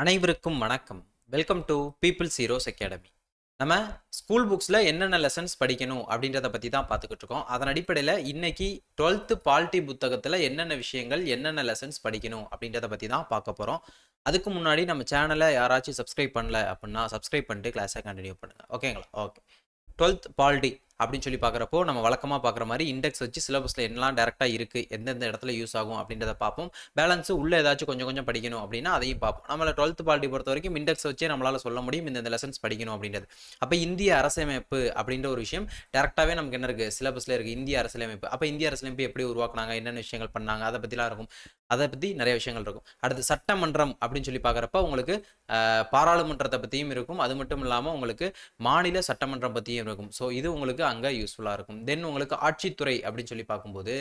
அனைவருக்கும் வணக்கம். Welcome to peoples heroes academy நம்ம ஸ்கூல் புக்ஸில் என்னென்ன லெசன்ஸ் படிக்கணும் அப்படின்றத பற்றி தான் பார்த்துக்கிட்டு இருக்கோம். அதன் அடிப்படையில் இன்னைக்கு டுவெல்த்து பால்ட்டி புத்தகத்தில் என்னென்ன விஷயங்கள் என்னென்ன லெசன்ஸ் படிக்கணும் அப்படின்றத பற்றி தான் பார்க்க போகிறோம் அதுக்கு முன்னாடி நம்ம சேனலை யாராச்சும் சப்ஸ்கிரைப் பண்ணல அப்படின்னா சப்ஸ்கிரைப் பண்ணிட்டு கிளாஸை கண்டினியூ பண்ணுங்கள் ஓகேங்களா ஓகே டுவெல்த் பால்டி அப்படின்னு சொல்லி பார்க்குறப்போ நம்ம வழக்கமாக பார்க்குற மாதிரி இண்டெக்ஸ் வச்சு சிலபஸில் என்னலாம் டேரெக்டாக இருக்குது எந்தெந்த இடத்துல யூஸ் ஆகும் அப்படின்றத பார்ப்போம். பேலன்ஸு உள்ளே ஏதாச்சும் கொஞ்சம் கொஞ்சம் படிக்கணும் அப்படின்னா அதையும் பார்ப்போம். நம்மளை டுவெல்த் பால்ட்டி பொறுத்த வரைக்கும் இண்டெக்ஸ் வச்சே நம்மளால் சொல்ல முடியும் இந்த லெசன்ஸ் படிக்கணும் அப்படின்றது. அப்போ இந்திய அரசியலமைப்பு அப்படின்ற ஒரு விஷயம் டேரெக்டாகவே நமக்கு என்ன இருக்குது சிலபஸில் இருக்குது இந்திய அரசியலமைப்பு. அப்போ இந்திய அரசியலமைப்பு எப்படி உருவாக்குனாங்க? என்னென்ன விஷயங்கள் பண்ணாங்க? அதை பற்றிலாம் இருக்கும். அதை பற்றி நிறைய விஷயங்கள் இருக்கும். அடுத்து சட்டமன்றம் அப்படின்னு சொல்லி பார்க்குறப்ப உங்களுக்கு பாராளுமன்றத்தை பற்றியும் இருக்கும். அது மட்டும் இல்லாமல் உங்களுக்கு மாநில சட்டமன்றம் பற்றியும் இருக்கும். ஸோ இது உங்களுக்கு அங்கே யூஸ்ஃபுல்லாக இருக்கும். தென் உங்களுக்கு ஆட்சித்துறை அப்படின்னு சொல்லி பார்க்கும்போது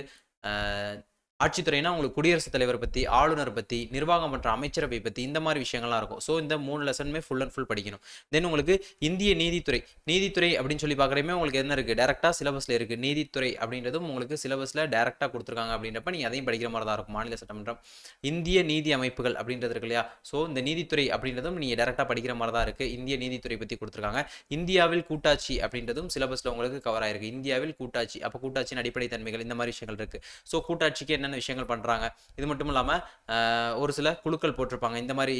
ஆட்சித்துறைனா உங்களுக்கு குடியரசுத் தலைவர் பற்றி ஆளுநர் பற்றி நிர்வாகம் மற்றும் அமைச்சரவை பற்றி இந்த மாதிரி விஷயங்கள்லாம் இருக்கும். ஸோ இந்த மூணு லெசனுமே ஃபுல் அண்ட் ஃபுல் படிக்கணும். தென் உங்களுக்கு இந்திய நீதித்துறை. நீதித்துறை அப்படின்னு சொல்லி பார்க்குறமே உங்களுக்கு என்ன இருக்குது டேரெக்டாக சிலபஸில் இருக்குது நீதித்துறை அப்படின்றதும் உங்களுக்கு சிலபஸில் டேரெக்டாக கொடுத்துருக்காங்க அப்படின்றப்ப நீங்கள் அதையும் படிக்கிற மாதிரி தான் இருக்கும். மாநில சட்டமன்றம். இந்திய நீதி அமைப்புகள் அப்படின்றது இருக்கு இல்லையா? ஸோ இந்த நீதித்துறை அப்படின்றதும் நீங்கள் டேரெக்டாக படிக்கிற மாதிரி தான் இருக்குது இந்திய நீதித்துறை பற்றி கொடுத்துருக்காங்க. இந்தியாவில் கூட்டாட்சி அப்படின்றதும் சிலபஸில் உங்களுக்கு கவர் ஆயிருக்கு. இந்தியாவில் கூட்டாட்சி. அப்போ கூட்டாட்சியின் அடிப்படை தன்மைகள் இந்த மாதிரி விஷயங்கள் இருக்குது ஸோ கூட்டாட்சிக்கு என்ன என்னென்ன விஷயங்கள் பண்ணுறாங்க இது மட்டும் இல்லாமல் ஒரு சில குழுக்கள் போட்டிருப்பாங்க. இந்த மாதிரி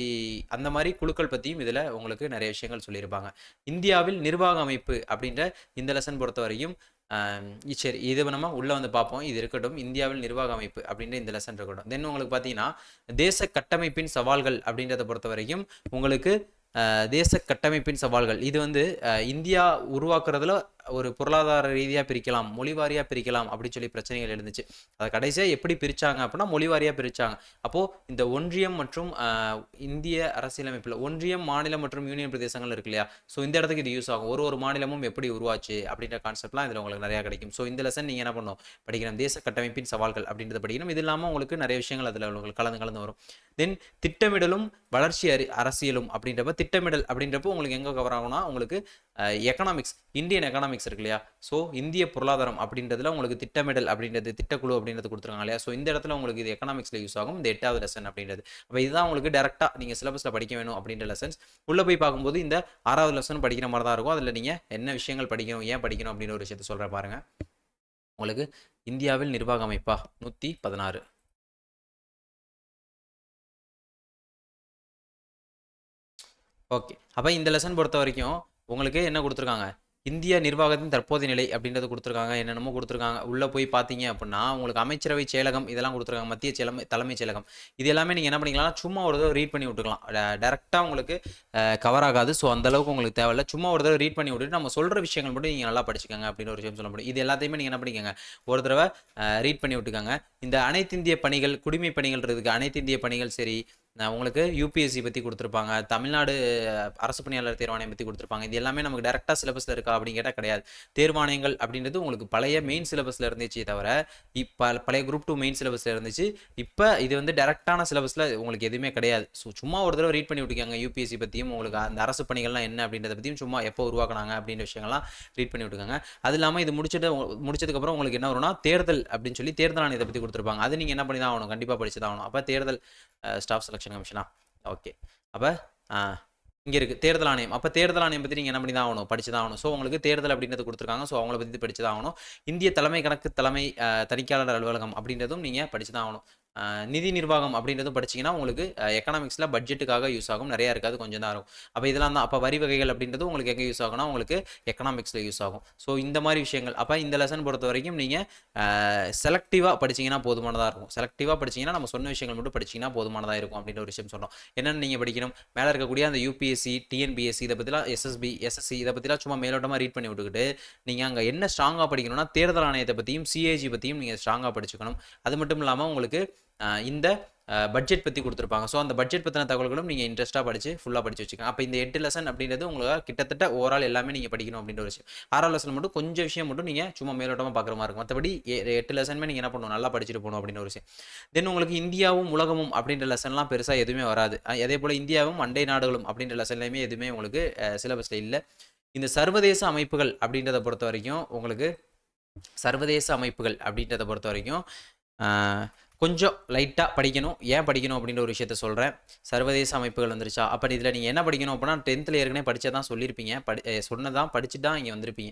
அந்த மாதிரி குழுக்கள் பற்றியும் இதில் உங்களுக்கு நிறைய விஷயங்கள் சொல்லியிருப்பாங்க. இந்தியாவில் நிர்வாக அமைப்பு அப்படின்ற இந்த லெசன் பொறுத்தவரையும் சரி இது நம்ம உள்ளே வந்து பார்ப்போம். இது இருக்கட்டும் இந்தியாவில் நிர்வாக அமைப்பு அப்படின்ற இந்த லெசன் இருக்கட்டும். தென் உங்களுக்கு பார்த்தீங்கன்னா தேச கட்டமைப்பின் சவால்கள் அப்படின்றத பொறுத்த வரைக்கும் உங்களுக்கு தேச கட்டமைப்பின் சவால்கள். இது வந்து இந்தியா உருவாக்குறதுல ஒரு பொருளாதார ரீதியாக பிரிக்கலாம் மொழி வாரியாக பிரிக்கலாம் அப்படின்னு சொல்லி பிரச்சனைகள் இருந்துச்சு அதை கடைசியாக எப்படி பிரித்தாங்க அப்படின்னா மொழி வாரியாக அப்போது இந்த ஒன்றியம் மற்றும் இந்திய அரசியலமைப்பில் ஒன்றியம் மாநிலம் மற்றும் யூனியன் பிரதேசங்கள் இருக்கு இல்லையா? ஸோ இந்த இடத்துக்கு இது யூஸ் ஆகும். ஒரு ஒரு மாநிலமும் எப்படி உருவாச்சு அப்படின்ற கான்செப்ட்லாம் இதில் உங்களுக்கு நிறையா கிடைக்கும். ஸோ இந்த லெசன் நீங்கள் என்ன பண்ணணும் படிக்கணும் தேச கட்டமைப்பின் சவால்கள் அப்படின்றத படிக்கணும். இது இல்லாமல் உங்களுக்கு நிறைய விஷயங்கள் அதில் உங்களுக்கு கலந்து கலந்து வரும். தென் திட்டமிடலும் வளர்ச்சி அறி அரசியலும் அப்படின்றப்ப திட்டமிடல் அப்படின்றப்போ உங்களுக்கு எங்கே கவர் ஆகும்னா உங்களுக்கு எக்கனாமிக்ஸ் இந்தியன் எக்கனாமிக்ஸ் இருக்கு இல்லையா? ஸோ இந்திய பொருளாதாரம் அப்படின்றதுல உங்களுக்கு திட்டமிடல் அப்படின்றது திட்டக்குழு அப்படின்றது கொடுத்துருக்காங்க இல்லையா? ஸோ இந்த இடத்துல உங்களுக்கு இது எக்கனாமிக்ஸில் யூஸ் ஆகும். இந்த எட்டாவது லெசன் அப்படின்றது. அப்போ இதுதான் உங்களுக்கு டேரெக்டாக நீங்கள் சிலபஸில் படிக்க வேணும் அப்படின்ற லெசன்ஸ் உள்ளே போய் பார்க்கும்போது இந்த ஆறாவது லெசன் படிக்கிற மாதிரி தான் இருக்கும். அதில் நீங்கள் என்ன விஷயங்கள் படிக்கணும் ஏன் படிக்கணும் அப்படின்னு ஒரு விஷயத்த சொல்கிறேன் பாருங்கள் உங்களுக்கு இந்தியாவில் நிர்வாக அமைப்பா? நூற்றி பதினாறு. ஓகே அப்போ இந்த லெசன் பொறுத்த வரைக்கும் உங்களுக்கு என்ன கொடுத்துருக்காங்க? இந்திய நிர்வாகத்தின் தற்போதைய நிலை அப்படின்றது கொடுத்துருக்காங்க. என்னென்னமோ கொடுத்துருக்காங்க. உள்ளே போய் பார்த்தீங்க அப்படின்னா உங்களுக்கு அமைச்சரவை செயலகம் இதெல்லாம் கொடுத்துருக்காங்க. மத்திய செயலம் தலைமைச் செயலகம். இது எல்லாமே நீங்கள் என்ன பண்ணிக்கலாம் சும்மா ஒரு தடவை ரீட் பண்ணி விட்டுக்கலாம். டேரெக்டாக உங்களுக்கு கவர் ஆகாது. ஸோ அந்த அளவுக்கு உங்களுக்கு தேவையில்ல சும்மா ஒரு தடவை ரீட் பண்ணி விட்டுட்டு நம்ம சொல்கிற விஷயங்கள் மட்டும் நீங்கள் நல்லா படிச்சுக்கோங்க அப்படின்னு ஒரு விஷயம் சொல்ல முடியும். இது எல்லாத்தையுமே நீங்கள் என்ன பண்ணிக்கோங்க? ஒரு தடவை ரீட் பண்ணி விட்டுக்கோங்க. இந்த அனைத்திந்திய பணிகள் குடிமை பணிகள் இருக்குது அனைத்திந்திய பணிகள் சரி உங்களுக்கு யூபிஎஸ்சி பற்றி கொடுத்துருப்பாங்க தமிழ்நாடு அரசு பணியாளர் தேர்வாணையம் பற்றி கொடுத்துருப்பாங்க இது எல்லாமே நமக்கு டேரெக்டாக சிலபஸில் இருக்கா அப்படின்னு கேட்டால் கிடையாது. தேர்வாணையங்கள் அப்படின்றது உங்களுக்கு பழைய மெயின் சிலபஸில் இருந்துச்சு தவிர இப்போ பழைய குரூப் டூ மெயின் சிலபஸில் இருந்துச்சு. இப்போ இது வந்து டேரெக்டான சிலபஸில் உங்களுக்கு எதுவுமே கிடையாது. ஸோ சும்மா ஒரு தடவை ரீட் பண்ணி விட்டுக்காங்க யூபிஎஸ்சி பற்றியும் உங்களுக்கு அந்த அரசு பணிகள்லாம் என்ன அப்படின்றத பற்றியும் சும்மா எப்போ உருவாக்குனாங்க அப்படின்ற விஷயங்கள்லாம் ரீட் பண்ணி விட்டுக்காங்க அது இல்லாமல் இது முடிச்சுட்டு முடிச்சதுக்கப்புறம் உங்களுக்கு என்ன வரும்னா தேர்தல் அப்படின்னு சொல்லி தேர்தல் ஆணையத்தை பற்றி கொடுத்துருப்பாங்க. அது நீங்கள் என்ன பண்ணி தான் ஆகணும்? கண்டிப்பாக படிச்சு தான் ஆகணும். அப்போ தேர்தல் ஸ்டாஃப் எலெக்ஷன் கமிஷனா ஓகே அப்போ இங்கே இருக்குது தேர்தல் ஆணையம். அப்போ தேர்தல் ஆணையம் பற்றி நீங்கள் என்ன பண்ணி தான் ஆகணும்? படிச்சு தான் ஆகணும். ஸோ உங்களுக்கு தேர்தல் அப்படின்றது கொடுத்துருக்காங்க. ஸோ அவங்கள பற்றி படிச்சு தான் ஆகணும். இந்திய தலைமை கணக்கு தலைமை தணிக்கையாளர் அலுவலகம் அப்படின்றதும் நீங்கள் படிச்சு தான் ஆகணும். நிதி நிர்வாகம் அப்படின்றதும் படிச்சீங்கன்னா உங்களுக்கு எக்கனாமிக்ஸில் பட்ஜெட்டுக்காக யூஸ் ஆகும். நிறையா இருக்காது கொஞ்சம் தான் இருக்கும். அப்போ இதெல்லாம் தான் அப்போ வரி வகைகள் அப்படின்றது உங்களுக்கு எங்கே யூஸ் ஆகும்னா உங்களுக்கு எக்கனாமிக்ஸில் யூஸ் ஆகும். ஸோ இந்த மாதிரி விஷயங்கள். அப்போ இந்த லெசன் பொறுத்த வரைக்கும் நீங்கள் செலக்டிவாக படிச்சீங்கன்னா போதுமானதாக இருக்கும். செலக்டிவாக படிச்சீங்கன்னா நம்ம சொன்ன விஷயங்கள் மட்டும் படிச்சிங்கன்னா போதுமானதாக இருக்கும் அப்படின்ற ஒரு விஷயம் சொன்னோம். என்னென்னு நீங்கள் படிக்கணும்? மேலே இருக்கக்கூடிய அந்த யூபிஎஸ்சி டிஎன்பிஎஸ்சி இதை பற்றிலாம் எஸ்எஸ்பி எஸ்எஸ்சி இதை பற்றிலாம் சும்மா மேலோட்டமாக ரீட் பண்ணி விட்டுக்கிட்டு நீங்கள் அங்கே என்ன ஸ்ட்ராங்காக படிக்கணும்னா தேர்தல் ஆணையத்தை பற்றியும் சிஏஜி பற்றியும் நீங்கள் ஸ்ட்ராங்காக படிச்சுக்கணும். அது மட்டும் இல்லாமல் உங்களுக்கு இந்த பட்ஜெட் பற்றி கொடுத்துருப்பாங்க. ஸோ அந்த பட்ஜெட் பற்றின தகவல்களும் நீங்கள் இன்ட்ரெஸ்ட்டாக படித்து ஃபுல்லாக படிச்சு வச்சுக்கோங்க அப்போ இந்த எட்டு லெசன் அப்படின்றது உங்களுக்கு கிட்டத்தட்ட ஓவரால் எல்லாமே நீங்கள் படிக்கணும் அப்படின்ற ஒரு விஷயம். ஆறாவது லெசன் மட்டும் கொஞ்சம் விஷயம் மட்டும் நீங்கள் சும்மா மேலோட்டமாக பார்க்குற மாதிரி இருக்கும். மற்றபடி எட்டு லெசனுமே நீங்கள் என்ன பண்ணணும்? நல்லா படிச்சுட்டு போகணும் அப்படின்ற ஒரு விஷயம். தென் உங்களுக்கு இந்தியாவும் உலகமும் அப்படின்ற லெசன்லாம் பெருசாக எதுவுமே வராது. அதே போல் இந்தியாவும் அண்டை நாடுகளும் அப்படின்ற லெசன்லையுமே எதுவுமே உங்களுக்கு சிலபஸில் இல்லை. இந்த சர்வதேச அமைப்புகள் அப்படின்றத பொறுத்த வரைக்கும் உங்களுக்கு சர்வதேச அமைப்புகள் அப்படின்றத பொறுத்த வரைக்கும் கொஞ்சம் லைட்டாக படிக்கணும். ஏன் படிக்கணும் அப்படின்ற ஒரு விஷயத்த சொல்கிறேன் சர்வதேச அமைப்புகள் வந்துருச்சா? அப்போ இதில் நீங்கள் என்ன படிக்கணும் அப்படின்னா டென்த்தில் ஏற்கனவே படித்ததான் தான் சொல்லியிருப்பீங்க படி சொன்னதான் படிச்சுட்டு தான் இங்கே வந்திருப்பீங்க.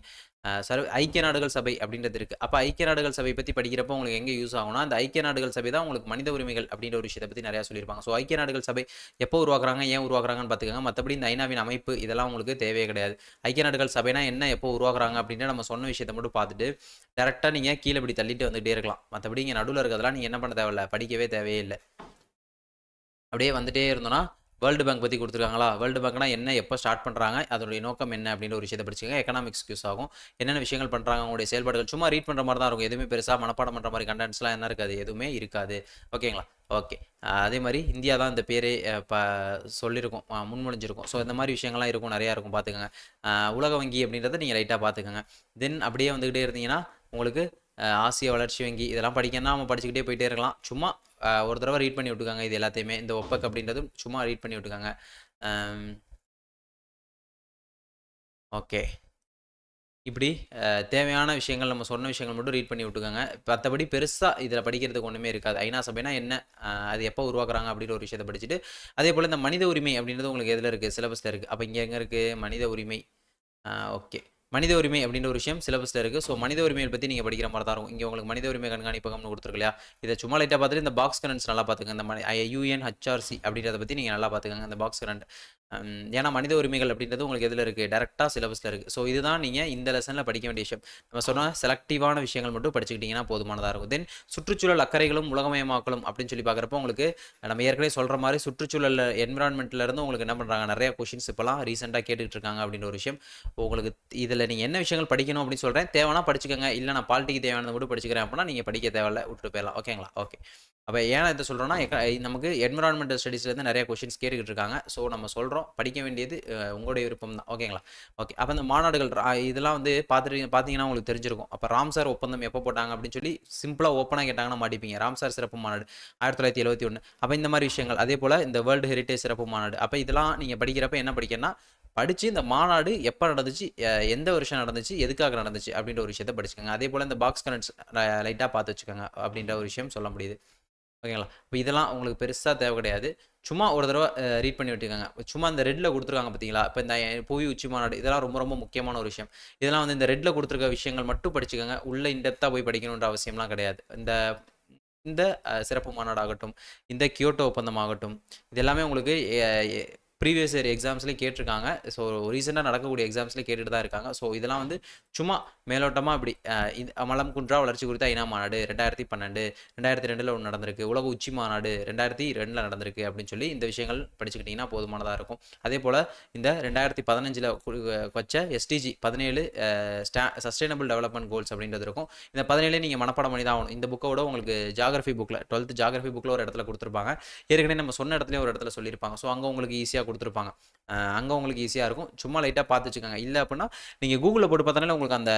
சர்வ ஐக்கிய நாடுகள் சபை அப்படின்றது இருக்குது அப்போ ஐக்கிய நாடுகள் சபை பற்றி படிக்கிறப்போ உங்களுக்கு எங்கே யூஸ் ஆகும்னா அந்த ஐக்கிய நாடுகள் சபை தான் உங்களுக்கு மனித உரிமைகள் அப்படின்ற ஒரு விஷயத்தை பற்றி நிறையா சொல்லியிருப்பாங்க. ஸோ ஐக்கிய நாடுகள் சபை எப்போ உருவாக்குறாங்க ஏன் உருவாக்குறாங்கன்னு பார்த்துக்கோங்க. மற்றபடி இந்த ஐநாவின் அமைப்பு இதெல்லாம் உங்களுக்கு தேவையே கிடையாது. ஐக்கிய நாடுகள் சபைனா என்ன எப்போ உருவாக்குறாங்க அப்படின்னு நம்ம சொன்ன விஷயத்தை மட்டும் பார்த்துட்டு டேரெக்டாக நீங்கள் கீழே இப்படி தள்ளிட்டு வந்துகிட்டே இருக்கலாம். மற்றபடி இங்கே நடுவில் இருக்கிறதெல்லாம் நீங்கள் என்ன பண்ண தேவையில்ல? படிக்கவே தேவையே இல்லை. அப்படியே வந்துட்டே இருந்தோன்னா வேர்ல்டு பேங்க் பற்றி கொடுத்துருக்காங்களா? வேர்ல்டு பேங்க்னா என்ன எப்போ ஸ்டார்ட் பண்ணுறாங்க அதனுடைய நோக்கம் என்ன அப்படின்ற ஒரு விஷயத்தை படிச்சுங்க எக்கனாமிக்ஸ் யூஸ் ஆகும். என்னென்ன விஷயங்கள் பண்ணுறாங்க அவங்களுடைய செயல்பாடுகள். சும்மா ரீட் பண்ணுற மாதிரி தான் இருக்கும். எதுவுமே பெருசாக மனப்பாடம் பண்ணுற மாதிரி கண்டென்ட்ஸ்லாம் என்ன இருக்காது எதுவுமே இருக்காது. ஓகேங்களா? ஓகே. அதே மாதிரி இந்தியா தான் இந்த பேரே இப்போ சொல்லியிருக்கோம் முன்மொழிஞ்சிருக்கும். ஸோ இந்த மாதிரி விஷயங்கள்லாம் இருக்கும் நிறையா இருக்கும். பார்த்துக்கோங்க. உலக வங்கி அப்படின்றத நீங்கள் லைட்டாக பார்த்துக்கோங்க. தென் அப்படியே வந்துக்கிட்டே இருந்தீங்கன்னா உங்களுக்கு ஆசிய வளர்ச்சி வங்கி இதெல்லாம் படிக்கணும்னா நம்ம படிச்சுக்கிட்டே போயிட்டே இருக்கலாம். சும்மா ஒரு தடவை ரீட் பண்ணி விட்டுக்காங்க இது எல்லாத்தையுமே. இந்த ஒப்பக் அப்படின்றதும் சும்மா ரீட் பண்ணி விட்டுக்காங்க ஓகே இப்படி தேவையான விஷயங்கள் நம்ம சொன்ன விஷயங்கள் மட்டும் ரீட் பண்ணி விட்டுக்கோங்க மற்றபடி பெருசாக இதில் படிக்கிறதுக்கு ஒன்றுமே இருக்காது. ஐநா சபைனா என்ன? அது எப்போ உருவாக்குறாங்க அப்படின்ற ஒரு விஷயத்தை படிச்சுட்டு அதே போல் இந்த மனித உரிமை அப்படின்றது உங்களுக்கு எதில் இருக்குது சிலபஸில் இருக்குது அப்போ இங்கே எங்கே இருக்குது மனித உரிமை. ஓகே மனித உரிமை அப்படின்ற ஒரு விஷயம் சிலபஸில் இருக்குது ஸோ மனித உரிமையை பற்றி நீங்கள் படிக்கிற மாதிரி தான் இருக்கும். இங்கே உங்களுக்கு மனித உரிமை கண்காணிப்பகம்னு கொடுத்துருக்கு இல்லையா? இதை சும்மா லைட்டாக பார்த்துட்டு இந்த பாக்ஸ் கரண்ட்ஸ் நல்லா பார்த்துக்கங்க. இந்த யூஎன் ஹச்ஆர்சி அப்படின்றத பற்றி நீங்கள் நல்லா பார்த்துக்கங்க. இந்த பாக்ஸ் கரண்ட் ஏன்னா மனித உரிமைகள் அப்படின்றது உங்களுக்கு எதில் இருக்குது டேரெக்டாக சிலபஸில் இருக்குது ஸோ இதுதான் நீங்கள் இந்த லெசனில் படிக்க வேண்டிய விஷயம். நம்ம சொன்ன செலக்டிவான விஷயங்கள் மட்டும் படிச்சுக்கிட்டிங்கன்னா போதுமானதாக இருக்கும். தென் சுற்றுச்சூழல் அக்கறைகளும் உலகமயமாக்கலும் அப்படின்னு சொல்லி பார்க்குறப்போ உங்களுக்கு நம்ம ஏற்கனவே சொல்கிற மாதிரி சுற்றுச்சூழல் இருந்து உங்களுக்கு என்ன பண்ணுறாங்க நிறைய கொஷின்ஸ் இப்போலாம் ரீசெண்டாக கேட்டுட்டு இருக்காங்க அப்படின்ற ஒரு விஷயம். உங்களுக்கு இதில் நீங்கள் என்ன விஷயங்கள் படிக்கணும் அப்படின்னு சொல்கிறேன் தேவைன்னா படிச்சுக்கோங்க. இல்லை நான் பாலிட்டிக்கு தேவையானது மட்டும் படிச்சுக்கிறேன் அப்படின்னா நீங்கள் படிக்க தேவையில்ல. விட்டு போயிடலாம். ஓகேங்களா ஓகே அப்போ ஏன் இதை சொல்கிறோன்னா நமக்கு என்விரான்மெண்டல் ஸ்டடீஸ்லேருந்து நிறைய கொஷின்ஸ் கேட்டுக்கிட்டு இருக்காங்க ஸோ நம்ம சொல்கிறோம் படிக்க வேண்டியது உங்களுடைய விருப்பம் தான் ஓகேங்களா? ஓகே. அப்போ இந்த மாநாடுகள் ரா- இதெல்லாம் வந்து பார்த்துட்டு பார்த்தீங்கன்னா உங்களுக்கு தெரிஞ்சிருக்கும். அப்போ ராம்சார் ஒப்பந்தம் எப்போ போட்டாங்க அப்படின்னு சொல்லி சிம்பிளாக ஓப்பனாக கேட்டாங்கன்னா மாட்டிப்பீங்க ராம்சார் சிறப்பு மாநாடு ஆயிரத்தி தொள்ளாயிரத்தி எழுபத்தி ஒன்று அப்போ இந்த மாதிரி விஷயங்கள் அதே போல் இந்த வேர்ல்டு ஹெரிட்டேஜ் சிறப்பு மாநாடு. அப்போ இதெல்லாம் நீங்கள் படிக்கிறப்ப என்ன படிக்கணும்னா படித்து இந்த மாநாடு எப்போ நடந்துச்சு எந்த வருஷம் நடந்துச்சு எதுக்காக நடந்துச்சு அப்படின்ற ஒரு விஷயத்த படிச்சுக்கோங்க. அதே போல் இந்த பாக்ஸ் கரண்ட்ஸ் லைட்டாக பார்த்து வச்சுக்கோங்க அப்படின்ற ஒரு விஷயம் சொல்ல முடியுது. ஓகேங்களா? இப்போ இதெல்லாம் உங்களுக்கு பெருசாக தேவை கிடையாது. சும்மா ஒரு தடவை ரீட் பண்ணி விட்டுருக்காங்க சும்மா இந்த ரெட்டில் கொடுத்துருக்காங்க பார்த்தீங்களா இப்போ இந்த புவி உச்சி மாநாடு இதெல்லாம் ரொம்ப ரொம்ப முக்கியமான ஒரு விஷயம். இதெல்லாம் வந்து இந்த ரெட்டில் கொடுத்துருக்க விஷயங்கள் மட்டும் படிச்சுக்கோங்க. உள்ளே இன்டெப்த்தாக போய் படிக்கணுன்ற அவசியம்லாம் கிடையாது. இந்த இந்த சிறப்பு மாநாடாகட்டும் இந்த கியோட்டோ ஒப்பந்தம் ஆகட்டும் இது எல்லாமே உங்களுக்கு ப்ரீவியஸ் இயர் எக்ஸாம்ஸ்லேயே கேட்டிருக்காங்க. ஸோ ரீசெண்டாக நடக்கக்கூடிய எக்ஸாம்ஸ்லேயே கேட்டுட்டு தான் இருக்காங்க. ஸோ இதெல்லாம் வந்து சும்மா மேலோட்டமாக இப்படி இது மலம் குன்றா வளர்ச்சி குறித்த ஐநா மாநாடு ரெண்டாயிரத்தி பன்னெண்டு ரெண்டாயிரத்தி ரெண்டில் ஒன்று நடந்திருக்கு. உலக உச்சி மாநாடு ரெண்டாயிரத்தி ரெண்டில் நடந்திருக்கு அப்படின்னு சொல்லி இந்த விஷயங்கள் படிச்சுக்கிட்டிங்கன்னா போதுமானதாக இருக்கும். அதே போல் இந்த ரெண்டாயிரத்தி பதினஞ்சில் வச்ச எஸ்டிஜி பதினேழு ஸ்டா சஸ்டைனபிள் டெவலப்மெண்ட் கோல்ஸ் அப்படின்றது இருக்கும். இந்த பதினேழு நீங்கள் மனப்பாடம் பண்ணி தான் ஆகணும். இந்த புக்கோட உங்களுக்கு ஜாகிரஃபி புக்கில் டுவெல்த் ஜாகிரஃபி புக்கில் ஒரு இடத்துல கொடுத்துருப்பாங்க. ஏற்கனவே நம்ம சொன்ன இடத்துலையும் ஒரு இடத்துல சொல்லியிருப்பாங்க. ஸோ அங்கே உங்களுக்கு ஈஸியாக கொடுத்துருப்பாங்க. அங்கே உங்களுக்கு ஈஸியாக இருக்கும். சும்மா லைட்டாக பார்த்து வச்சுக்கோங்க. இல்லை அப்படின்னா நீங்கள் கூகுளில் போட்டு பார்த்தனால உங்களுக்கு அந்த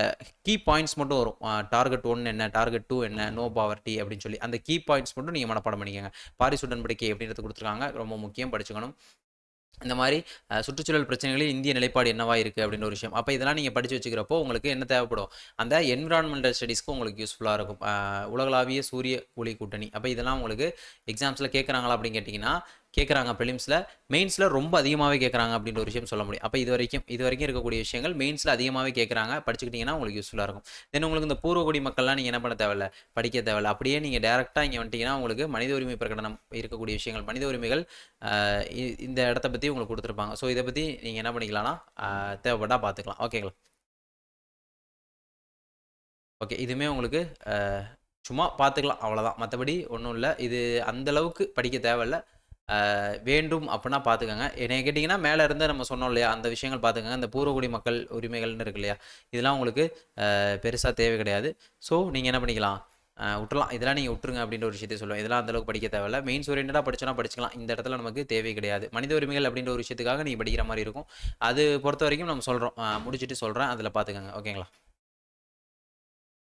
கீ பாயிண்ட்ஸ் மட்டும் வரும். டார்கெட் ஒன் என்ன டார்கெட் டூ என்ன நோ பாவர்ட்டி அப்படின்னு சொல்லி. அந்த கீ பாயிண்ட்ஸ் மட்டும் நீங்கள் மனப்பாடம் பண்ணிக்கோங்க. பாரிஸ் உடன்படிக்கை அப்படின்றது கொடுத்துருக்காங்க. ரொம்ப முக்கியம் படிச்சுக்கணும். இந்த மாதிரி சுற்றுச்சூழல் பிரச்சனைகளில் இந்திய நிலைப்பாடு என்னவா இருக்குது அப்படின்ற ஒரு விஷயம். அப்போ இதெல்லாம் நீங்கள் படித்து வச்சுக்கிறப்போ உங்களுக்கு என்ன தேவைப்படும்? அந்த என்விரான்மெண்டல் ஸ்டடீஸ்க்கு உங்களுக்கு யூஸ்ஃபுல்லாக இருக்கும். உலகளாவிய சூரிய ஒளி கூட்டணி. அப்போ இதெல்லாம் உங்களுக்கு எக்ஸாம்ஸில் கேட்குறாங்களா அப்படின்னு கேட்டிங்கன்னா கேட்குறாங்க ப்ரிலிம்ஸில் மெயின்ஸில் ரொம்ப அதிகமாகவே கேட்குறாங்க அப்படின்ற ஒரு விஷயம் சொல்ல முடியும். அப்போ இது வரைக்கும் இது வரைக்கும் இருக்கக்கூடிய விஷயங்கள் மெயின்ஸில் அதிகமாகவே கேட்குறாங்க படிச்சுக்கிட்டிங்கன்னா உங்களுக்கு யூஸ்ஃபுல்லாக இருக்கும். தென் உங்களுக்கு இந்த பூர்வகுடி மக்கள்லாம் நீங்கள் என்ன பண்ண தேவையில்ல? படிக்க தேவையில்ல. அப்படியே நீங்கள் டேரெக்டாக இங்கே வந்துட்டீங்கன்னா உங்களுக்கு மனித உரிமை பிரகடனம் இருக்கக்கூடிய விஷயங்கள் மனித உரிமைகள் இ- இந்த இடத்த பற்றி உங்களுக்கு கொடுத்துருப்பாங்க. ஸோ இதை பற்றி நீங்கள் என்ன பண்ணிக்கலாம்னா தேவைப்பட்டால் பார்த்துக்கலாம். ஓகேங்களா ஓகே இதுவுமே உங்களுக்கு சும்மா பார்த்துக்கலாம். அவ்வளோதான் மற்றபடி ஒன்றும் இல்லை. இது அந்தளவுக்கு படிக்க தேவையில்ல. வேண்டும் அப்படின்னா பார்த்துக்கோங்க. என்னை கேட்டிங்கன்னா மேலே இருந்து நம்ம சொன்னோம் இல்லையா அந்த விஷயங்கள் பார்த்துக்கோங்க. இந்த பூர்வகுடி மக்கள் உரிமைகள்னு இருக்கு இல்லையா இதெல்லாம் உங்களுக்கு பெருசாக தேவை கிடையாது. ஸோ நீங்கள் என்ன பண்ணிக்கலாம்? விட்டுலாம் இதெல்லாம் நீங்கள் விட்டுருங்க அப்படின்ற ஒரு விஷயத்தை சொல்லுவேன். இதெல்லாம் அந்தளவுக்கு படிக்க தேவையில்ல. மெயின்ஸ் ஓரியன்டாக படிச்சோன்னா படிச்சுக்கலாம். இந்த இடத்துல நமக்கு தேவை கிடையாது. மனித உரிமைகள் அப்படின்ற ஒரு விஷயத்துக்காக நீங்கள் படிக்கிற மாதிரி இருக்கும். அது பொறுத்த வரைக்கும் நம்ம சொல்கிறோம் முடிச்சுட்டு சொல்கிறேன் அதில் பார்த்துக்கோங்க. ஓகேங்களா?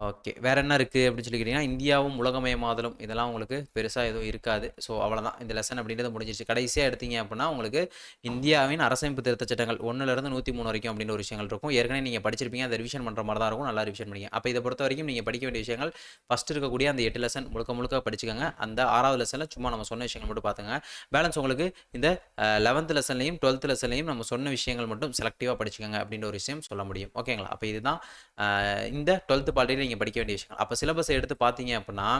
ஓகே. வேற என்ன இருக்குது அப்படின்னு சொல்லி கேட்டிங்கன்னா இந்தியாவும் உலகமயமாதலும் இதெல்லாம் உங்களுக்கு பெருசாக எதுவும் இருக்காது. ஸோ அவ்வளோதான் இந்த லெசன் அப்படின்றது முடிஞ்சிருச்சு. கடைசியாக எடுத்தீங்க அப்படின்னா உங்களுக்கு இந்தியாவின் அரசமைப்பு திருத்த சட்டங்கள் ஒன்றுலேருந்து நூற்றி மூணு வரைக்கும் அப்படின்ற ஒரு விஷயங்கள் இருக்கும். ஏற்கனவே நீங்கள் படிச்சிருப்பீங்க. அதை ரிவிஷன் பண்ணுற மாதிரி தான் இருக்கும். நல்லா ரிவிஷன் பண்ணிங்க. அப்போ இதை பொறுத்த வரைக்கும் நீங்கள் படிக்க வேண்டிய விஷயங்கள் ஃபஸ்ட் இருக்கக்கூடிய அந்த எட்டு லெசன் முழுக்க முழுக்க படிச்சுக்கோங்க. அந்த ஆறாவது லெசனில் சும்மா நம்ம சொன்ன விஷயங்கள் மட்டும் பார்த்துங்க பேலன்ஸ் உங்களுக்கு இந்த லெவன்த் லெசன்லையும் டுவெல்த் லெசன்லையும் நம்ம சொன்ன விஷயங்கள் மட்டும் செலக்டிவாக படிச்சுக்கோங்க அப்படின்ற ஒரு விஷயம் சொல்ல முடியும். ஓகேங்களா? அப்போ இதுதான் இந்த டுவெல்த் பாலிட்டியில் நீங்கள் படிக்க வேண்டிய விஷயங்கள். அப்போ சிலபஸ் எடுத்து பார்த்தீங்க அப்படின்னா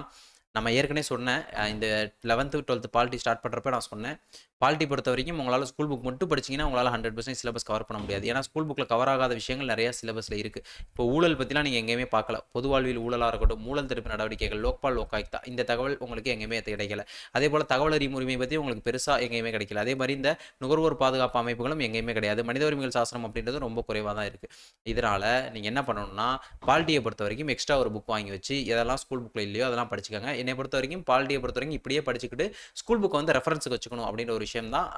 நம்ம ஏற்கனவே சொன்னேன் இந்த லெவன்த்து டுவெல்த்து பாலிட்டி ஸ்டார்ட் பண்ணுறப்ப நான் சொன்னேன் பாலிட்டி பொறுத்த வரைக்கும் உங்களால் ஸ்கூல் புக் மட்டும் படிச்சீங்கன்னா உங்களால் ஹண்ட்ரட் பர்சன்ட் சிலபஸ் கவர் பண்ண முடியாது. ஏன்னா ஸ்கூல் புக்கில் கவர் ஆகாத விஷயங்கள் நிறையா சிலபஸில் இருக்குது இப்போ ஊழல் பற்றிலாம் நீங்கள் எங்கேயுமே பார்க்கல. பொது வாழ்வில் ஊழலாக இருக்கட்டும் ஊழல் தடுப்பு நடவடிக்கைகள் லோக்பால் லோக்காயுக்தா இந்த தகவல் உங்களுக்கு எங்கேயுமே கிடைக்கல. அதே போல் தகவல் அறியும் உரிமை பற்றி உங்களுக்கு பெருசாக எங்கேயுமே கிடைக்கல. அதே மாதிரி இந்த நுகர்வோர் பாதுகாப்பு அமைப்புகளும் எங்கேயுமே கிடையாது. மனித உரிமைகள் சாசனம் அப்படின்றது ரொம்ப குறைவாக தான் இருக்குது இதனால் நீங்கள் என்ன பண்ணணும்னா பாலிட்டியை பொறுத்த வரைக்கும் எக்ஸ்ட்ரா ஒரு புக் வாங்கி வச்சு எதெல்லாம் ஸ்கூல் புக்கில் இல்லையோ அதெல்லாம் படிச்சுக்கோங்க. என்னை பொறுத்த வரைக்கும் பாலிட்டியை பொறுத்த வரைக்கும் இப்படியே படிச்சுக்கிட்டு ஸ்கூல் புக்கை வந்து ரெஃபரன்ஸுக்கு வச்சுக்கணும் அப்படின்ற ஒரு விஷயம் தான்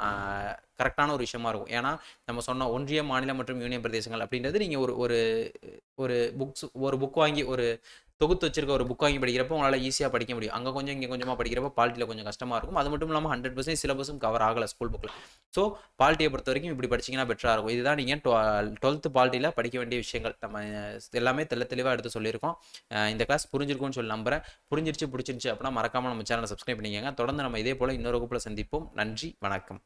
கரெக்டான ஒரு விஷயமா இருக்கும். ஏன்னா நம்ம சொன்ன ஒன்றிய மாநிலம் மற்றும் யூனியன் பிரதேசங்கள் அப்படின்றது நீங்கள் ஒரு ஒரு ஒரு புக்ஸ் ஒரு புக் வாங்கி ஒரு தொகுத்து வச்சிருக்க ஒரு புக் வாங்கி படிக்கிறப்போ உங்களால் ஈஸியாக படிக்க முடியும். அங்கே கொஞ்சம் இங்கே கொஞ்சமாக படிக்கிறப்போ பால்ட்டியில் கொஞ்சம் கஷ்டமாக இருக்கும். அது மட்டும் இல்லாமல் ஹண்ட்ரட் பர்சன்ட் சிலபஸும் கவர் ஆகலை ஸ்கூல் புக்கில் ஸோ பால்ட்டியை பொறுத்த வரைக்கும் இப்படி படிச்சிங்கன்னா பெட்டராக இருக்கும். இதுதான் நீங்கள் டுவெல்த்து பால்ட்டியில் படிக்க வேண்டிய விஷயங்கள். நம்ம எல்லாமே தெல்ல தெளிவாக எடுத்து சொல்லியிருக்கோம். இந்த கிளாஸ் புரிஞ்சிருக்கும்னு சொல்லி நம்புறேன். புரிஞ்சிருச்சு பிடிச்சிருச்சு அப்படின்னா மறக்காமல் நம்ம சேனலை சப்ஸ்கிரைப் பண்ணிக்கங்க. தொடர்ந்து நம்ம இதே போல் இன்னொரு வகுப்பில் சந்திப்போம். நன்றி வணக்கம்.